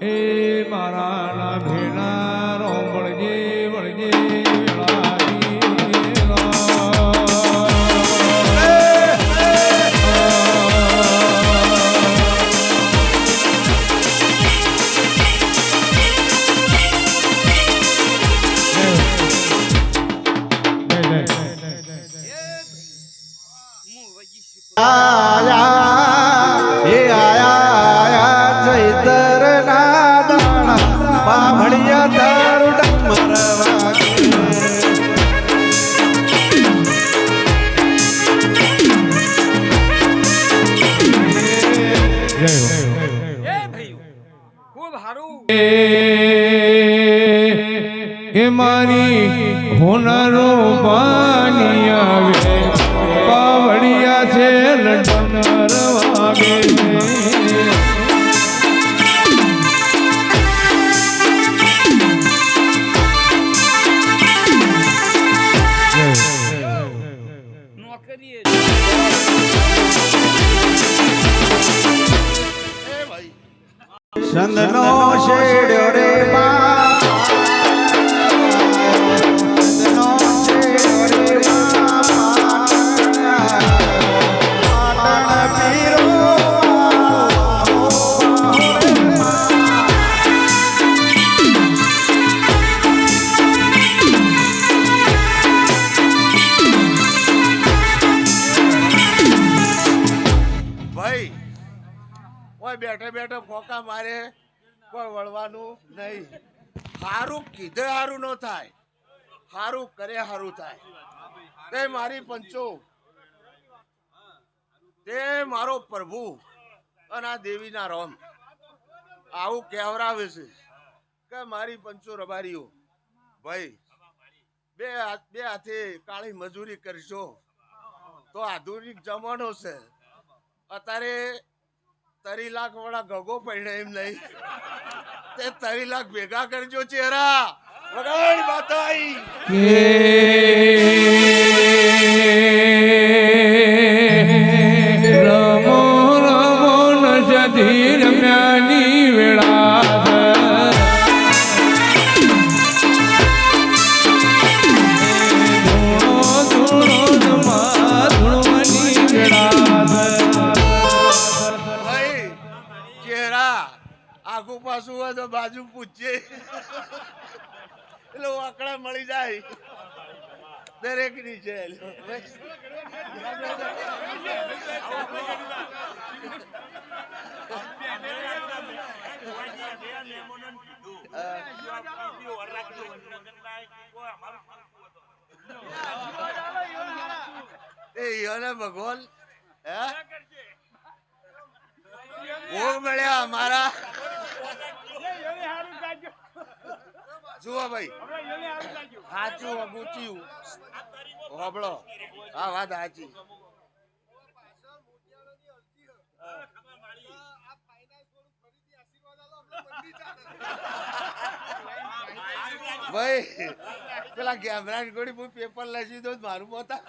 એ મારા ના ભેણા રો વળજે વળજે ખૂબ એ મારી હોનારો પાણી આવે. પાવડિયા છે લંડનર વાગે. સંતનો શેડ્યો રે માં કોઈ બેઠે બેઠે ફોકા મારે કોઈ વળવાનું નહીં. સારું કીધે સારું ન થાય. સારું કરે સારું થાય. તે મારી પંચો. તે મારો પ્રભુ અને આ દેવીના રોમ. આવું કહેવરાવે છે કે મારી પંચો રબારીઓ, ભાઈ, બે હાથ બે હાથે કાળી મજૂરી કરશો તો આધુનિક જમાનો છે. અત્યારે તરી લાખ વાળા ગગો પડે એમ નહીં તે તરી લાખ ભેગા કરજો, ચહેરા. વગાડ બાતાઈ ચહેરા આખું પાછું હોય તો બાજુ પૂછજે. એટલે વાકડા મળી જાય. દરેકની છે એ ઈયોને ભગવાન હે? ભોગ મળ્યા અમારા જુઓ ભાઈ. સાચું અગુચ્યું હોબળો. હા વાત સાચી. ભાઈ, પેલા કેમેરા ગોળી હું પેપર લઈ દીધો મારું પોતા